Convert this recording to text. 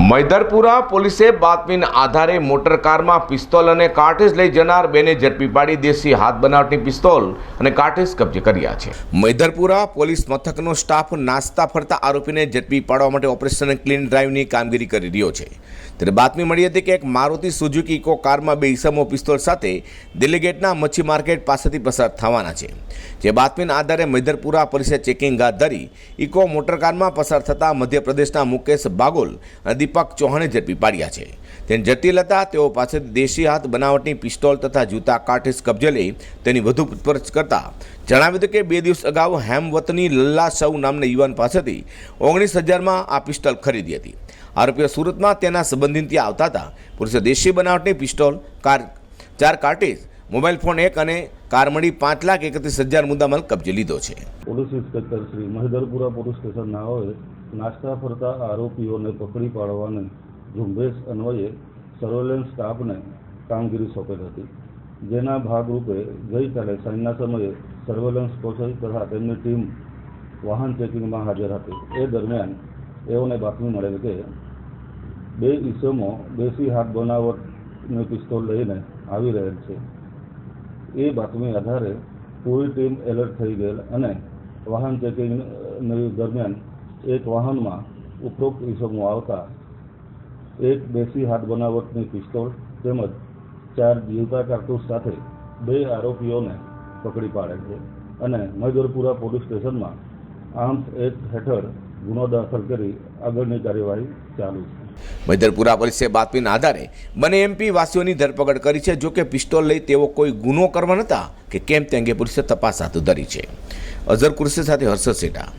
મૈદરપુરા પોલીસે બાતમીના આધારે મોટર કારમાં પિસ્તોલ અને કાર્ટેજ લઈ જનાર બેને ઝડપી પાડી દેશી હાથ બનાવટની પિસ્તોલ અને કાર્ટેજ કબજે કર્યા છે. મૈદરપુરા પોલીસ મથકનો સ્ટાફ નાસ્તા ફરતા આરોપીને ઝડપી પાડવા માટે ઓપરેશન ક્લીન ડ્રાઈવની કામગીરી કરી રહ્યો છે. ત્યારે બાતમી મળી હતી કે એક મારુતિ સુઝુકી ઇકો કારમાં બે ઈસમો પિસ્તોલ સાથે દિલ્હી ગેટના મચ્છી માર્કેટ પાસેથી પસાર થવાના છે. જે બાતમીના આધારે મૈદરપુરા પોલીસે ચેકિંગ હાથ ધરી ઇકો મોટરકારમાં પસાર થતા મધ્યપ્રદેશના મુકેશ બાગોલ અને દીપક ચૌહાણે ઝડપી પાડ્યા છે. તેને જટિલ હતા તેઓ પાસેથી દેશી હાથ બનાવટની પિસ્તોલ તથા જૂતા કાઠીસ કબજે લઈ તેની વધુ પૂછપરછ કરતા જણાવ્યું હતું કે બે દિવસ અગાઉ હેમવતની લલ્લા સૌ નામના યુવાન પાસેથી ઓગણીસ હજારમાં આ પિસ્તોલ ખરીદી હતી. આરોપીઓ સુરતમાં તેના સંબંધિત આવતા હતા. પુરુષે દેશી બનાવટની પિસ્તોલ, કાર, ચાર કાર્ટેજ મોબાઈલ ફોન એક અને કાર મળી પાંચ લાખ એકત્રીસ હજાર મુદ્દામાલ કબજે લીધો છે. Police inspector Shri Mahidharpura police સ્ટેશનના નાઓએ નાસ્તા ફરતા આરોપીઓને પકડી પાડવાની ઝુંબેશ અન્વયે સર્વેલન્સ સ્ટાફને કામગીરી સોંપેલ હતી, જેના ભાગરૂપે ગઈકાલે સાંજના સમયે સર્વેલન્સ પહોંચી તથા તેમની ટીમ વાહન ચેકિંગમાં હાજર હતી. એ દરમિયાન એઓને બાતમી મળેલ કે બે ઈસમો દેશી હાથ બનાવટની પિસ્તોલ લઈને આવી રહેલ છે. એ બાતમી આધારે પૂરી ટીમ એલર્ટ થઈ ગયેલ અને વાહન ચેકિંગની દરમિયાન એક વાહનમાં ઉપરોક્ત ઇસમો આવતા એક દેશી હાથ બનાવટની પિસ્તોલ તેમજ ચાર જીવતા કારતૂસ સાથે બે આરોપીઓને પકડી પાડે છે અને મૈદરપુરા પોલીસ સ્ટેશનમાં આર્મ્સ એક્ટ હેઠળ ગુનો દાખલ કરી આગળની કાર્યવાહી ચાલુ છે. મૈદરપુરા પોલીસે બાતમીના આધારે બંને એમપી વાસીઓની ધરપકડ કરી છે. જો કે પિસ્તોલ લઈ તેઓ કોઈ ગુનો કરવા નતા કે કેમ તે અંગે પોલીસે તપાસ હાથ ધરી છે. અઝર કુરશી સાથે હર્ષદ સેટા.